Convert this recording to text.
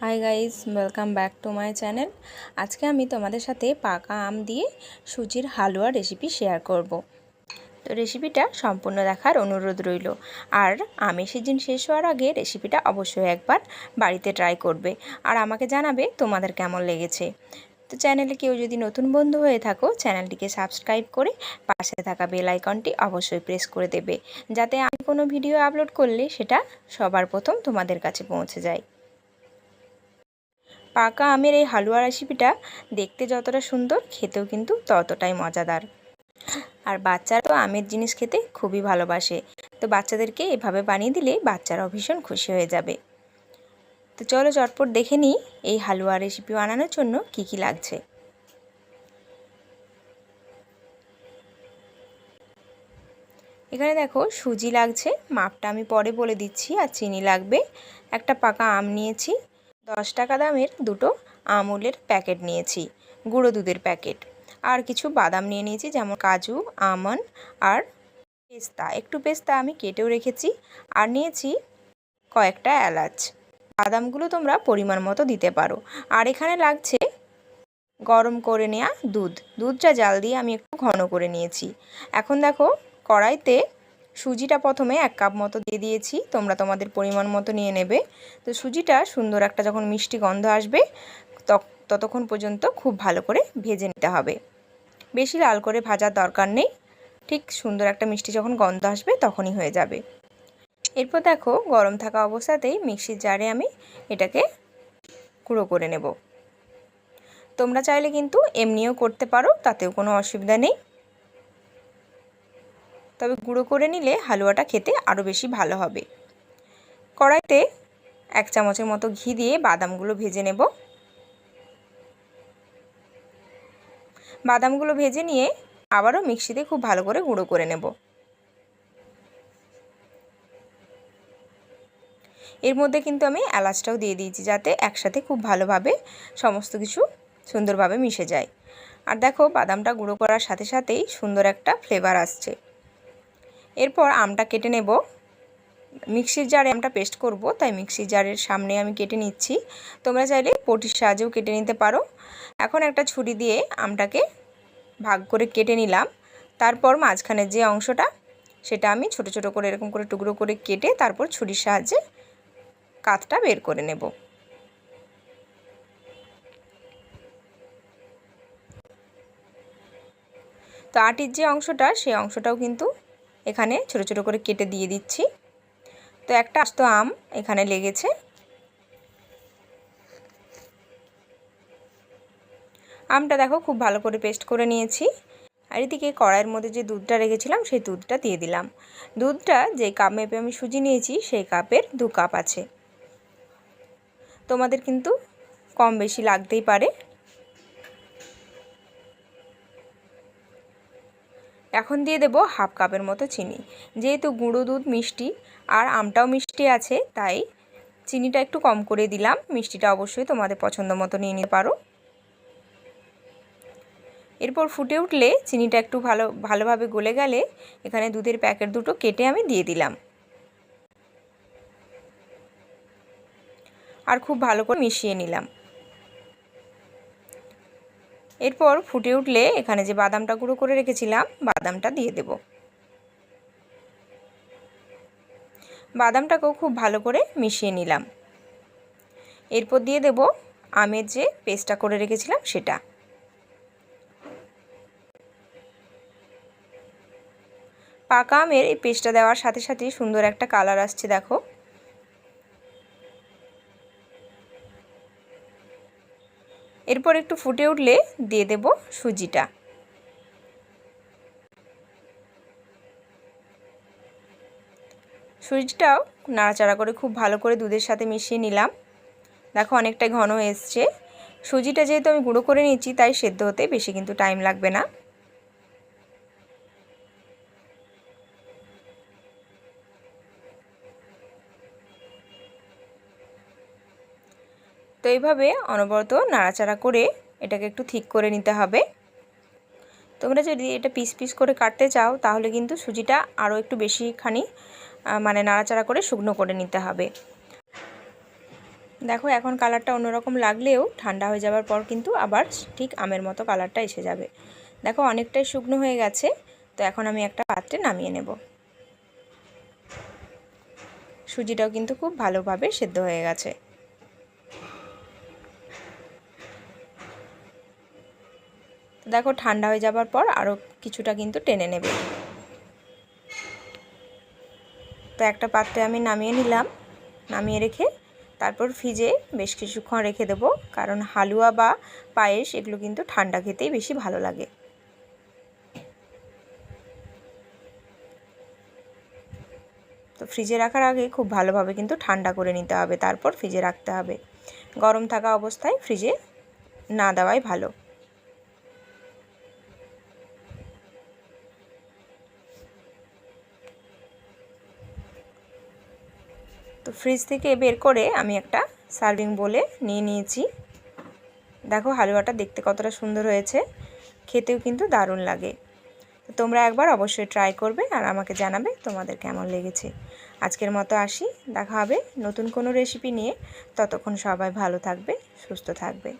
Hi guys welcome back to my channel আজকে আমি তোমাদের সাথে পাকা আম দিয়ে সুজির হালুয়া রেসিপি শেয়ার করব। তো রেসিপিটা সম্পূর্ণ দেখার অনুরোধ রইল। আর আমের সিজন শেষ হওয়ার আগে রেসিপিটা অবশ্যই একবার বাড়িতে ট্রাই করবে আর আমাকে জানাবে তোমাদের কেমন লেগেছে। তো চ্যানেলে কেউ যদি নতুন বন্ধু হয়ে থাকো চ্যানেলটিকে সাবস্ক্রাইব করে পাশে থাকা বেল আইকনটি অবশ্যই প্রেস করে দেবে। যাতে আমি কোনো ভিডিও আপলোড করলে সেটা সবার প্রথম তোমাদের কাছে পৌঁছে যায়। পাকা আমের এই হালুয়া রেসিপিটা দেখতে যতটা সুন্দর, খেতেও কিন্তু ততটাই মজাদার। আর বাচ্চারা তো আমের জিনিস খেতে খুবই ভালোবাসে। তো বাচ্চাদেরকে এভাবে বানিয়ে দিলে বাচ্চারাও ভীষণ খুশি হয়ে যাবে। তো চলো চটপট দেখে নিই এই হালুয়া রেসিপি বানানোর জন্য কি কি লাগছে। এখানে দেখো সুজি লাগছে, মাপটা আমি পরে বলে দিচ্ছি আর চিনি লাগবে। একটা পাকা আম নিয়েছি দশ টাকা দামের দুটো আমুলের প্যাকেট নিয়েছি, গুঁড়ো দুধের প্যাকেট। আর কিছু বাদাম নিয়ে নিয়েছি, যেমন কাজু, আমন্ড আর পেস্তা। একটু পেস্তা আমি কেটেও রেখেছি আর নিয়েছি কয়েকটা এলাচ। বাদামগুলো তোমরা পরিমাণ মতো দিতে পারো। আর এখানে লাগছে গরম করে নেওয়া দুধ। দুধটা জাল দিয়ে আমি একটু ঘন করে নিয়েছি। এখন দেখো কড়াইতে সুজিটা প্রথমে এক কাপ মতো দিয়ে দিয়েছি, তোমরা তোমাদের পরিমাণ মতো নিয়ে নেবে। তো সুজিটা সুন্দর একটা যখন মিষ্টি গন্ধ আসবে ততক্ষণ পর্যন্ত খুব ভালো করে ভেজে নিতে হবে। বেশি লাল করে ভাজার দরকার নেই, ঠিক সুন্দর একটা মিষ্টি যখন গন্ধ আসবে তখনই হয়ে যাবে। এরপর দেখো, গরম থাকা অবস্থাতেই মিক্সির জারে আমি এটাকে গুঁড়ো করে নেব। তোমরা চাইলে কিন্তু এমনিও করতে পারো, তাতেও কোনো অসুবিধা নেই। তবে গুঁড়ো করে নিলে হালুয়াটা খেতে আরও বেশি ভালো হবে। কড়াইতে এক চামচের মতো ঘি দিয়ে বাদামগুলো ভেজে নেব। বাদামগুলো ভেজে নিয়ে আবারও মিক্সিতে খুব ভালো করে গুঁড়ো করে নেব। এর মধ্যে কিন্তু আমি এলাচটাও দিয়ে দিয়েছি যাতে একসাথে খুব ভালোভাবে সমস্ত কিছু সুন্দরভাবে মিশে যায়। আর দেখো, বাদামটা গুঁড়ো করার সাথে সাথেই সুন্দর একটা ফ্লেভার আসছে। এরপর আমটা কেটে নেব। মিক্সির জারে আমটা পেস্ট করব, তাই মিক্সির জারের সামনে আমি কেটে নিচ্ছি। তোমরা চাইলে পটির সাহায্যেও কেটে নিতে পারো। এখন একটা ছুরি দিয়ে আমটাকে ভাগ করে কেটে নিলাম। তারপর মাঝখানে যে অংশটা, সেটা আমি ছোট ছোট করে এরকম করে টুকরো করে কেটে তারপর ছুরির সাহায্যে কাতটা বের করে নেব। তো আটির যে অংশটা, সেই অংশটাও কিন্তু এখানে ছোট ছোট করে কেটে দিয়ে দিচ্ছি। তো একটা আস্ত আম এখানে লেগেছে। আমটা দেখো খুব ভালো করে পেস্ট করে নিয়েছি। আর এদিকে কড়াইয়ের মধ্যে যে দুধটা রেখেছিলাম, সেই দুধটা দিয়ে দিলাম। দুধটা যে কাপ মেপে আমি সুজি নিয়েছি, সেই কাপের দু কাপ আছে। তোমাদের কিন্তু কম বেশি লাগতেই পারে। এখন দিয়ে দেব হাফ কাপের মতো চিনি। যেহেতু গুঁড়ো দুধ মিষ্টি আর আমটাও মিষ্টি আছে, তাই চিনিটা একটু কম করে দিলাম। মিষ্টিটা অবশ্যই তোমাদের পছন্দ মতো নিয়ে নিতে পারো। এরপর ফুটে উঠলে চিনিটা একটু ভালো, ভালোভাবে গলে গেলে এখানে দুধের প্যাকেট দুটো কেটে আমি দিয়ে দিলাম। আর খুব ভালো করে মিশিয়ে নিলাম। এরপর ফুটে উঠলে এখানে যে বাদামটা গুঁড়ো করে রেখেছিলাম, বাদামটা দিয়ে দেব। বাদামটাকেও খুব ভালো করে মিশিয়ে নিলাম। এরপর দিয়ে দেব আমের যে পেস্টটা করে রেখেছিলাম, সেটা। পাকা আমের এই পেস্টটা দেওয়ার সাথে সাথে সুন্দর একটা কালার আসছে, দেখো। এরপর একটু ফুটে উঠলে দিয়ে দেব সুজিটা। সুজিটাও নাড়াচাড়া করে খুব ভালো করে দুধের সাথে মিশিয়ে নিলাম। দেখো অনেকটাই ঘন এসছে। সুজিটা যেহেতু আমি গুঁড়ো করে নিচ্ছি তাই সেদ্ধ হতে বেশি কিন্তু টাইম লাগবে না। তো এইভাবে অনবরত নাড়াচাড়া করে এটাকে একটু ঠিক করে নিতে হবে। তোমরা যদি এটা পিস পিস করে কাটতে চাও, তাহলে কিন্তু সুজিটা আরও একটু বেশিখানি মানে নাড়াচাড়া করে শুকনো করে নিতে হবে। দেখো, এখন কালারটা অন্যরকম লাগলেও ঠান্ডা হয়ে যাওয়ার পর কিন্তু আবার ঠিক আমের মতো কালারটা এসে যাবে। দেখো, অনেকটাই শুকনো হয়ে গেছে, তো এখন আমি একটা পাত্রে নামিয়ে নেব। সুজিটাও কিন্তু খুব ভালোভাবে সেদ্ধ হয়ে গেছে। দেখো ঠান্ডা হয়ে যাবার পর আরও কিছুটা কিন্তু টেনে নেবে। তো একটা পাত্রে আমি নামিয়ে নিলাম, নামিয়ে রেখে তারপর ফ্রিজে বেশ কিছুক্ষণ রেখে দেবো, কারণ হালুয়া বা পায়েস এগুলো কিন্তু ঠান্ডা খেতেই বেশি ভালো লাগে। তো ফ্রিজে রাখার আগে খুব ভালোভাবে কিন্তু ঠান্ডা করে নিতে হবে, তারপর ফ্রিজে রাখতে হবে। গরম থাকা অবস্থায় ফ্রিজে না দেওয়াই ভালো। তো ফ্রিজ থেকে বের করে আমি একটা সার্ভিং বলে নিয়ে নিয়েছি। দেখো হালুয়াটা দেখতে কতটা সুন্দর হয়েছে, খেতেও কিন্তু দারুণ লাগে। তো তোমরা একবার অবশ্যই ট্রাই করবে আর আমাকে জানাবে তোমাদের কেমন লেগেছে। আজকের মতো আসি, দেখা হবে নতুন কোনো রেসিপি নিয়ে। ততক্ষণ সবাই ভালো থাকবে, সুস্থ থাকবে।